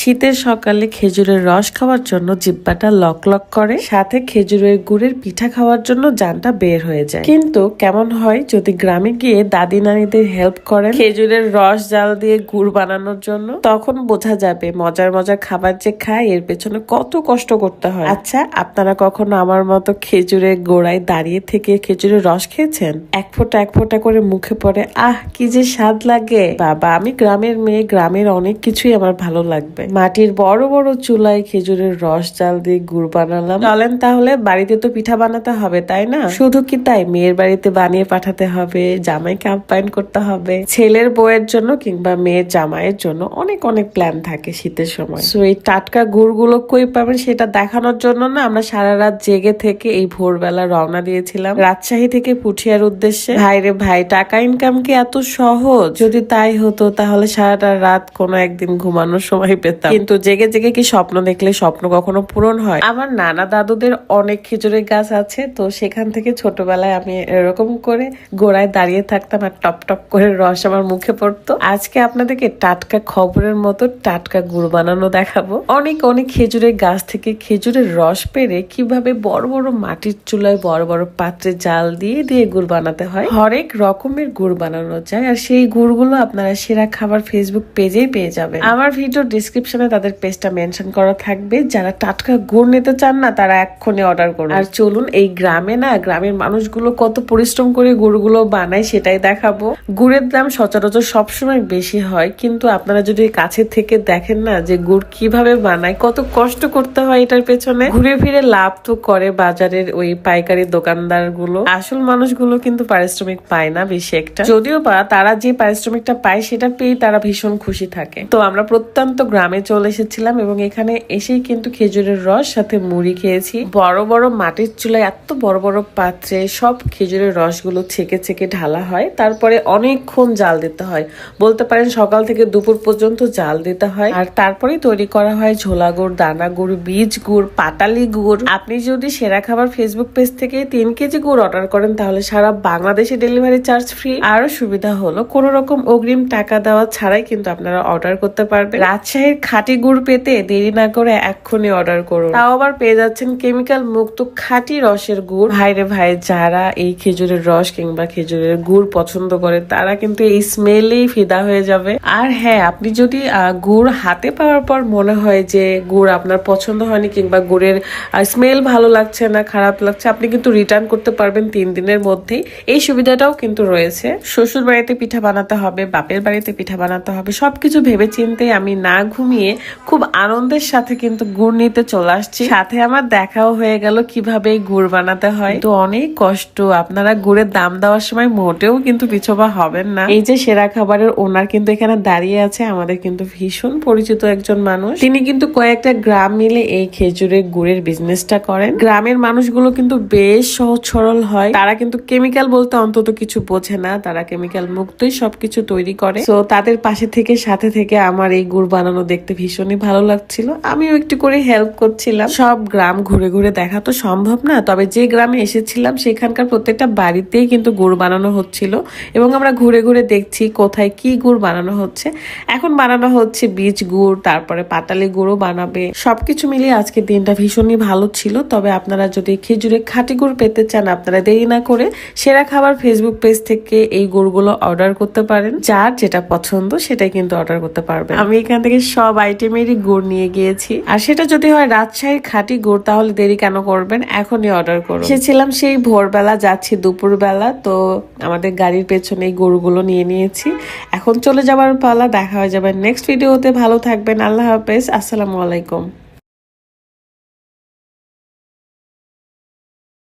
শীতের সকালে খেজুরের রস খাওয়ার জন্য জিব্বাটা লক লক করে, সাথে খেজুরের গুড়ের পিঠা খাওয়ার জন্য জানটা বের হয়ে যায়। কিন্তু কেমন হয় যদি গ্রামে গিয়ে দাদি নানিদের হেল্প করেন খেজুরের রস জাল দিয়ে গুড় বানানোর জন্য, তখন বোঝা যাবে মজার মজার খাবার যে খায়, এর পেছনে কত কষ্ট করতে হয়। আচ্ছা আপনারা কখনো আমার মতো খেজুরের গোড়ায় দাঁড়িয়ে থেকে খেজুরের রস খেয়েছেন? এক ফোঁটা এক ফোঁটা করে মুখে পড়ে, আহ, কি যে স্বাদ লাগে। বাবা, আমি গ্রামের মেয়ে, গ্রামের অনেক কিছুই আমার ভালো লাগবে। মাটির বড় বড় চুলায় খেজুরের রস চাল দিয়ে গুড় বানালাম। চলেন তাহলে বাড়িতে তো পিঠা বানাতে হবে তাই না? শুধু কি তাই? মেয়ের বাড়িতে বানিয়ে পাঠাতে হবে জামাইকে আপ্যায়ন করতে হবে। ছেলের বউয়ের জন্য কিংবা মেয়ের জামাইয়ের জন্য অনেক অনেক প্ল্যান থাকে শীতের সময়। সো এই টাটকা গুড়গুলো কই পাবেন সেটা দেখানোর জন্য না আমরা সারা রাত জেগে থেকে এই ভোরবেলা রওনা দিয়েছিলাম। রাজশাহী থেকে পুঠিয়ার উদ্দেশ্যে। ভাই রে ভাই টাকা ইনকাম কি এত সহজ? যদি তাই হতো তাহলে সারাটা রাত কোনো একদিন ঘুমানোর সময় পেতাম কিন্তু জেগে জেগে কি স্বপ্ন দেখলে স্বপ্ন কখনো পূরণ হয়? আমার নানা দাদুদের অনেক খেজুরের গাছ আছে তো সেখান থেকে ছোটবেলায় আমি এরকম করে গোড়ায় দাঁড়িয়ে থাকতাম আর টপ টপ করে রস আমার মুখে পড়তো। আজকে আপনাদেরকে টাটকা খবরের মতো টাটকা গুড় বানানো দেখাবো। অনেক অনেক খেজুরের গাছ থেকে খেজুরের রস পেরে কীভাবে বড় বড় মাটির চুলায় বড় বড় পাত্রে জাল দিয়ে দিয়ে গুড় বানাতে হয়। হরেক রকমের গুড় বানানো যায় আর সেই গুড়গুলো আপনারা সেরা খাবার ফেসবুক পেজেই পেয়ে যাবেন। আমার ভিডিও ডিসক্রিপশনে তাদের পেজটা মেনশন করা থাকবে। যারা টাটকা গুড় নিতে চান না, তারা এক্ষুনি অর্ডার করুন। আর চলুন, এই গ্রামে না, গ্রামের মানুষগুলো কত পরিশ্রম করে গুড়গুলো বানায় সেটাই দেখাবো। গুড়ের দাম সচরাচর সবসময় বেশি হয়, কিন্তু আপনারা যদি কাছে থেকে দেখেন না যে গুড় কীভাবে বানায়, কত কষ্ট করতে হয় এটার পেছনে। ঘুরে ফিরে লাভ তো করে বাজারের ওই পাইকারি দোকানদারগুলো আসল মানুষগুলো কিন্তু পারিশ্রমিক পায় না বেশি একটা। যদিও বা তারা যে পারিশ্রমিকটা পায় সেটা পেয়ে তারা ভীষণ খুশি থাকে। তো আমরা প্রত্যন্ত গ্রামে চলে এসেছিলাম এবং এখানে এসেই কিন্তু খেজুরের রস, সাথে মুড়ি খেয়েছি। বড় বড় মাটির চুলায় এত বড় বড় পাত্রে সব খেজুরের রসগুলো ছেঁকে ছেঁকে ঢালা হয়। তারপরে অনেকক্ষণ জাল দিতে হয়। বলতে পারেন সকাল থেকে দুপুর পর্যন্ত জাল দিতে হয়। আর তারপরে তৈরি করা হয় ঝোলা গুড়, দানা গুড়, বীজ গুড়, পাটালি গুড়। আপনি যদি সেরা খাবার ফেসবুক পেজ থেকে তিন কেজি গুড় অর্ডার করেন, তাহলে সারা বাংলাদেশে ডেলিভারি চার্জ ফ্রি আরও সুবিধা হলো কোন রকম অগ্রিম টাকা দেওয়া ছাড়াই কিন্তু আপনারা অর্ডার করতে পারবেন। রাজশাহীর খাঁটি গুড় পেতে দেরি না করে এক্ষুনি অর্ডার করুন। তাও আবার পেয়ে যাচ্ছেন কেমিক্যাল মুক্ত খাঁটি রসের গুড়। ভাইরে ভাই যারা এই খেজুরের রস কিংবা খেজুরের গুড় পছন্দ করে তারা কিন্তু এই স্মেলেই ফিদা হয়ে যাবে। আর হ্যাঁ আপনি যদি গুড় হাতে পাওয়ার পর মনে হয় যে গুড় আপনার পছন্দ হয়নি কিংবা গুড়ের স্মেল ভালো লাগছে না খারাপ লাগছে আপনি কিন্তু রিটার্ন করতে পারবেন তিন দিনের মধ্যেই। এই সুবিধাটাও কিন্তু রয়েছে। শ্বশুর বাড়িতে পিঠা বানাতে হবে বাপের বাড়িতে পিঠা বানাতে হবে সবকিছু ভেবে চিন্তে আমি না ঘুমিয়ে খুব আনন্দের সাথে কিন্তু গুড় নিতে চলে আসছি। সাথে আমার দেখাও হয়ে গেল কীভাবে গুড় বানাতে হয়। তো অনেক কষ্ট। আপনারা গুড়ের দাম দেওয়ার সময় মোটেও কিন্তু পিছবা হবেন না। এই যে সেরা খাবারের ওনার কিন্তু এখানে দাঁড়িয়ে আছে। আমাদের কিন্তু ভীষণ পরিচিত একজন মানুষ। তিনি কিন্তু কয়েকটা গ্রাম মিলে এই খেজুরের গুড়ের বিজনেসটা করেন। গ্রামের মানুষগুলো কিন্তু বেশ সহজ সরল হয়। তারা কিন্তু কেমিক্যাল বলতে অন্তত কিছু বোঝে না। তারা কেমিক্যাল মুক্তই সবকিছু তৈরি করে। তো তাদের পাশে থেকে, সাথে থেকে আমার এই গুড় বানানো দেখতে ভীষণই ভালো লাগছিল। আমিও একটু করে হেল্প করছিলাম। সব গ্রাম ঘুরে ঘুরে দেখা তো সম্ভব না, তবে যে গ্রামে এসেছিলাম সেখানকার প্রত্যেকটা বাড়িতেই কিন্তু গুড় বানানো হচ্ছিল এবং আমরা ঘুরে ঘুরে দেখছি কোথায় কি গুড় বানানো হচ্ছে। এখন বানানো হচ্ছে বীজ গুড়, তারপরে পাতালি গুঁড়ো বানাবে। সবকিছু মিলিয়ে আজকের দিনটা ভীষণই ভালো ছিল। তবে আপনারা যদি খেজুরে খাঁটি গুড় পেতে চান, আপনারা দেরি না করে সেরা খাবার ফেসবুক পেজ থেকে এই গুড়গুলো অর্ডার করতে পারেন। যার যেটা পছন্দ সেটাই কিন্তু অর্ডার করতে পারবেন। আমি এখান থেকে সব আইটেমেরই গুড় নিয়ে গিয়েছি। আর সেটা যদি হয় রাজশাহীর খাঁটি গুড়, তাহলে দেরি কেন করবেন? এখনই অর্ডার করুন। এসেছিলাম সেই ভোরবেলা, যাচ্ছি দুপুরবেলা, তো আমাদের গাড়ির পেছনে এই গরুগুলো নিয়ে নিয়েছি। এখন চলে যাবার পালা, দেখা হয়ে যাবে নেক্সট ভিডিওতে ভালো থাকবেন, আল্লাহ হাফেজ, আসসালামু আলাইকুম।